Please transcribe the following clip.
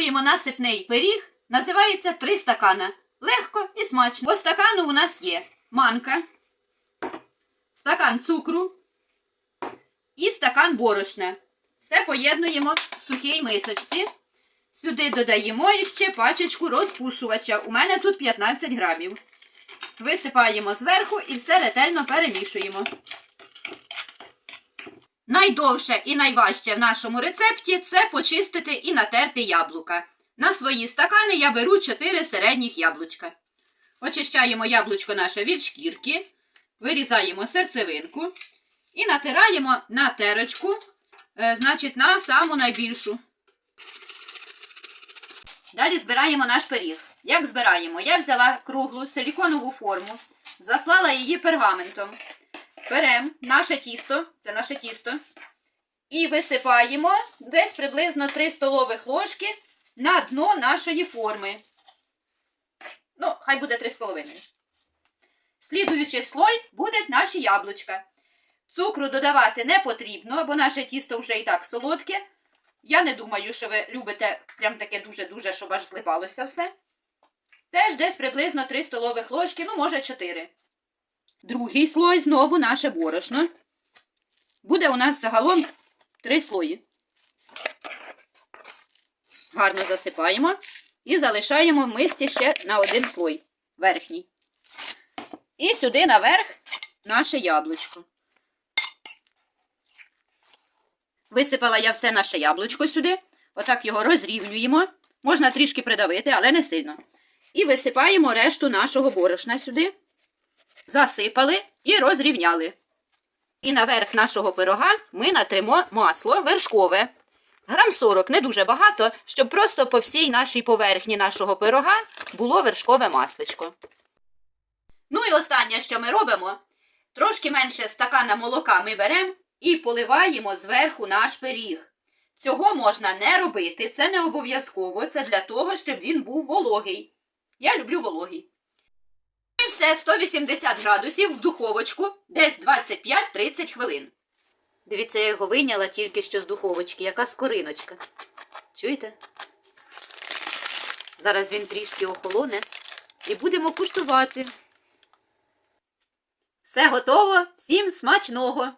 Приготуємо насипний пиріг, називається три стакана. Легко і смачно. По стакану у нас є манка, стакан цукру і стакан борошна. Все поєднуємо в сухій мисочці. Сюди додаємо іще пачечку розпушувача. У мене тут 15 грамів. Висипаємо зверху і все ретельно перемішуємо. Найдовше і найважче в нашому рецепті це почистити і натерти яблука. На свої стакани я беру 4 середніх яблучка. Очищаємо яблучко наше від шкірки, вирізаємо серцевинку і натираємо на терочку, е, значить, на саму найбільшу. Далі збираємо наш пиріг. Як збираємо? Я взяла круглу силіконову форму, заслала її пергаментом. Беремо наше тісто, це наше тісто, і висипаємо десь приблизно 3 столових ложки на дно нашої форми. Ну, хай буде 3,5. Слідуючий слой будуть наші яблучка. Цукру додавати не потрібно, бо наше тісто вже і так солодке. Я не думаю, що ви любите прям таке дуже-дуже, щоб аж злипалося все. Теж десь приблизно 3 столових ложки, ну, може 4. Другий слой знову наше борошно. Буде у нас загалом 3 слої. Гарно засипаємо і залишаємо в мисці ще на один слой верхній. І сюди наверх наше яблучко. Висипала я все наше яблучко сюди. Отак його розрівнюємо. Можна трішки придавити, але не сильно. І висипаємо решту нашого борошна сюди. Засипали і розрівняли. І наверх нашого пирога ми натримо масло вершкове. Грам 40, не дуже багато, щоб просто по всій нашій поверхні нашого пирога було вершкове масличко. Ну і останнє, що ми робимо, трошки менше стакана молока ми беремо і поливаємо зверху наш пиріг. Цього можна не робити, це не обов'язково, це для того, щоб він був вологий. Я люблю вологий. Все 180 градусів в духовочку, десь 25-30 хвилин. Дивіться, я його вийняла тільки що з духовочки, яка скориночка. Чуєте? Зараз він трішки охолоне і будемо куштувати. Все готово, всім смачного!